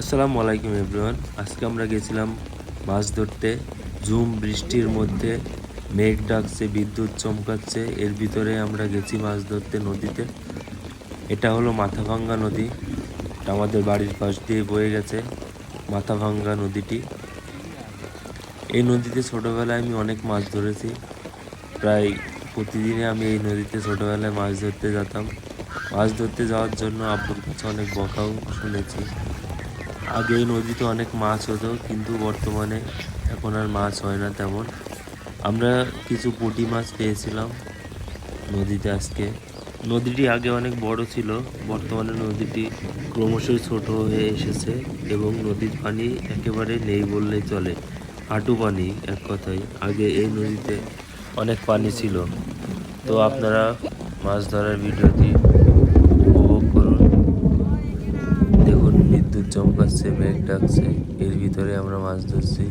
আসসালামু আলাইকুম এভরিওয়ান। আজকে আমরা গেছিলাম মাছ ধরতে। ঝুম বৃষ্টির মধ্যে মেঘ ডাকছে, বিদ্যুৎ চমকাচ্ছে। এর ভিতরে আমরা গেছি মাছ ধরতে নদীতে। এটা হলো মাথাভাঙ্গা নদী। আমাদের বাড়ির পাশ দিয়ে বয়ে গেছে মাথাভাঙ্গা নদীটি। এই নদীতে ছোটোবেলায় আমি অনেক মাছ ধরেছি। প্রায় প্রতিদিনে আমি এই নদীতে ছোটোবেলায় মাছ ধরতে যেতাম। মাছ ধরতে যাওয়ার জন্য আব্বুর কাছে অনেক বকাও শুনেছি। আগে এই নদীতে অনেক মাছ হতো, কিন্তু বর্তমানে এখন আর মাছ হয় না তেমন। আমরা কিছু পুঁটি মাছ পেয়েছিলাম নদীতে আজকে। নদীটি আগে অনেক বড় ছিল, বর্তমানে নদীটি ক্রমশই ছোট হয়ে এসেছে এবং নদীর পানি একেবারে নেই বললেই চলে। হাঁটু পানি, এক কথায়। আগে এই নদীতে অনেক পানি ছিল। তো আপনারা মাছ ধরার ভিডিওটি উপভোগ করুন দেখুন বিদ্যুৎ চমকাচ্ছে মেঘ ডাকছে এর ভিতরে আমরা মাছ ধরছি।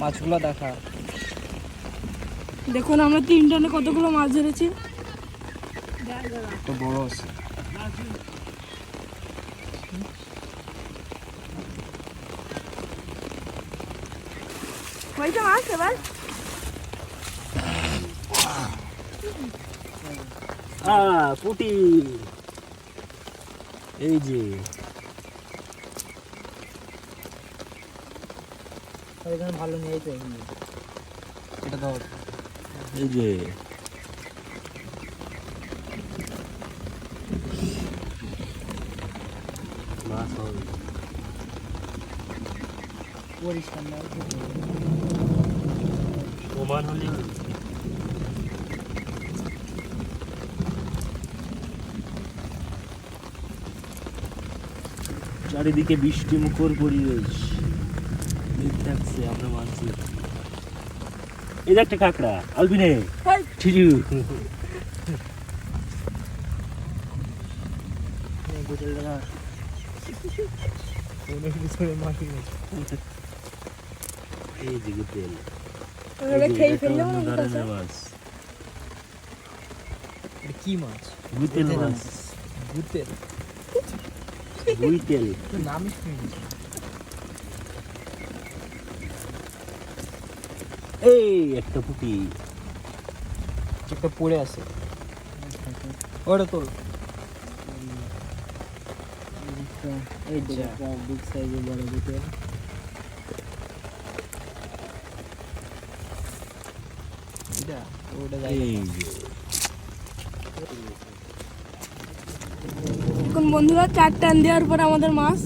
মাছগুলো দেখা। দেখুন আমরা তিন টনে কতগুলো মাছ ধরেছি। বড় আছে। হয়েছে মাছ এবার? পুটি। এই যে। এখানে ভালো নেই তো এটা ধর এই যে। মাছ হবে। পরিষ্কার না সমান হলে চারিদিকে বৃষ্টি মুখর পরিবেশ। মেঘ আমরা মাছ এই যে একটা কাঁকড়া আলবিনে। গোটেল মাছ এই যে গুতেল এটা কি মাছ? গুতেল গুতেল মাছ। ভূতের গুইতেল। নামই শুনিনি। এই, একটা পুটি একটা পড়ে আছে। ওটা তোল। বড় ভূতের এটা ওটা বন্ধুরা চার টান দেওয়ার পর আমাদের মাছ?